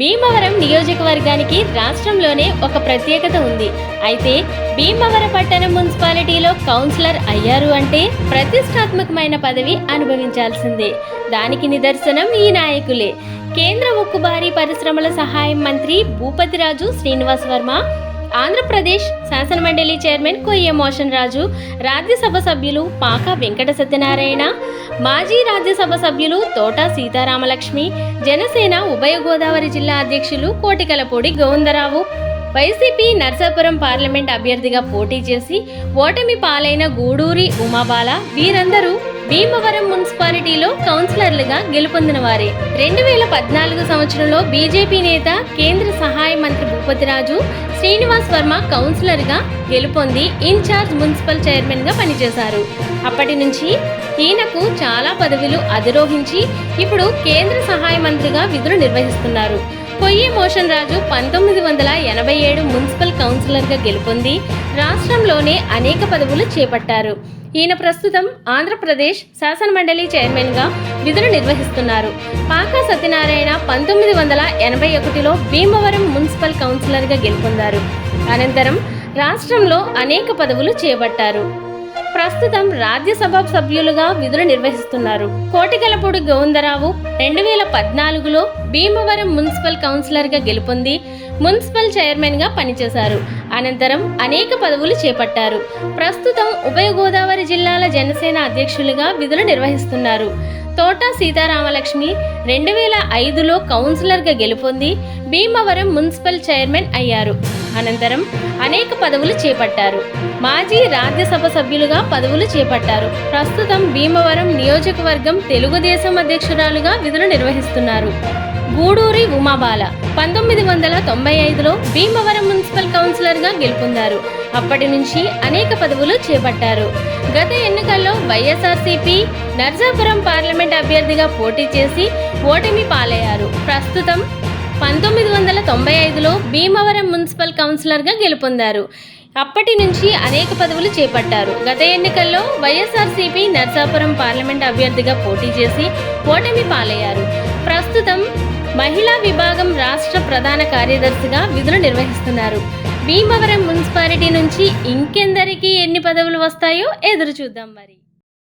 భీమవరం నియోజకవర్గానికి రాష్ట్రంలోనే ఒక ప్రత్యేకత ఉంది. అయితే భీమవరం పట్టణం మున్సిపాలిటీలో కౌన్సిలర్ అయ్యారు అంటే ప్రతిష్టాత్మకమైన పదవి అనుభవించాల్సిందే. దానికి నిదర్శనం ఈ నాయకులే. కేంద్ర ఉక్కు భారీ పరిశ్రమల సహాయం మంత్రి భూపతిరాజు శ్రీనివాస్ వర్మ ఆంధ్రప్రదేశ్ శాసనమండలి చైర్మన్ కొయ్య మోషన్ రాజు రాజ్యసభ సభ్యులు పాక వెంకట సత్యనారాయణ మాజీ రాజ్యసభ సభ్యులు తోట సీతారామలక్ష్మి జనసేన ఉభయ గోదావరి జిల్లా అధ్యక్షులు కోటికలపూడి గోవిందరావు. వైసీపీ నర్సాపురం పార్లమెంట్ అభ్యర్థిగా పోటీ చేసి ఓటమి పాలైన గూడూరి ఉమాబాల వీరందరూ భీమవరం మున్సిపాలిటీలో కౌన్సిలర్లుగా గెలుపొందిన వారే. రెండు వేల పద్నాలుగు సంవత్సరంలో బీజేపీ నేత కేంద్ర సహాయ మంత్రి భూపతిరాజు శ్రీనివాస్ వర్మ కౌన్సిలర్గా గెలుపొంది ఇన్ఛార్జ్ మున్సిపల్ చైర్మన్గా పనిచేశారు. అప్పటి నుంచి ఈయనకు చాలా పదవులు అధిరోహించి ఇప్పుడు కేంద్ర సహాయ మంత్రిగా విధులు నిర్వహిస్తున్నారు. కొయ్యి మోషన్ రాజు పంతొమ్మిది వందల ఎనభై ఏడు మున్సిపల్ కౌన్సిలర్గా గెలుపొంది. రాష్ట్రంలోనే అనేక పదవులు చేపట్టారు. ఈయన ప్రస్తుతం ఆంధ్రప్రదేశ్ శాసనమండలి చైర్మన్గా విధులు నిర్వహిస్తున్నారు. పాకా సత్యనారాయణ పంతొమ్మిది వందల ఎనభై ఒకటిలో భీమవరం మున్సిపల్ కౌన్సిలర్గా గెలుపొందారు. అనంతరం రాష్ట్రంలో అనేక పదవులు చేపట్టారు. ప్రస్తుతం రాజ్యసభ సభ్యులుగా విధులు నిర్వహిస్తున్నారు. కోటికలపూడి గోవిందరావు రెండు వేల పద్నాలుగులో భీమవరం మున్సిపల్ కౌన్సిలర్గా గెలుపొంది మున్సిపల్ చైర్మన్గా పనిచేశారు. అనంతరం అనేక పదవులు చేపట్టారు. ప్రస్తుతం ఉభయ గోదావరి జిల్లాల జనసేన అధ్యక్షులుగా విధులు నిర్వహిస్తున్నారు. తోట సీతారామలక్ష్మి రెండు వేల ఐదులో కౌన్సిలర్గా గెలుపొంది భీమవరం మున్సిపల్ చైర్మన్ అయ్యారు. అనంతరం అనేక పదవులు చేపట్టారు. మాజీ రాజ్యసభ సభ్యులుగా పదవులు చేపట్టారు. ప్రస్తుతం భీమవరం నియోజకవర్గం తెలుగుదేశం అధ్యక్షురాలుగా విధులు నిర్వహిస్తున్నారు. గూడూరి ఉమాబాల పంతొమ్మిది వందల తొంభై ఐదులో భీమవరం మున్సిపల్ కౌన్సిలర్గా గెలుపొందారు. అప్పటి నుంచి అనేక పదవులు చేపట్టారు. గత ఎన్నికల్లో వైఎస్ఆర్సీపీ నర్సాపురం పార్లమెంట్ అభ్యర్థిగా పోటీ చేసి ఓటమి పాలయ్యారు. ప్రస్తుతం పంతొమ్మిది వందల తొంభై ఐదులో భీమవరం మున్సిపల్ కౌన్సిలర్గా గెలుపొందారు. అప్పటి నుంచి అనేక పదవులు చేపట్టారు. గత ఎన్నికల్లో వైఎస్ఆర్సీపీ నర్సాపురం పార్లమెంట్ అభ్యర్థిగా పోటీ చేసి ఓటమి పాలయ్యారు. ప్రస్తుతం మహిళా విభాగం రాష్ట్ర ప్రధాన కార్యదర్శిగా విధులు నిర్వహిస్తున్నారు. భీమవరం మున్సిపాలిటీ నుంచి ఇంకెందరికీ ఎన్ని పదవులు వస్తాయో ఎదురు చూద్దాం మరి.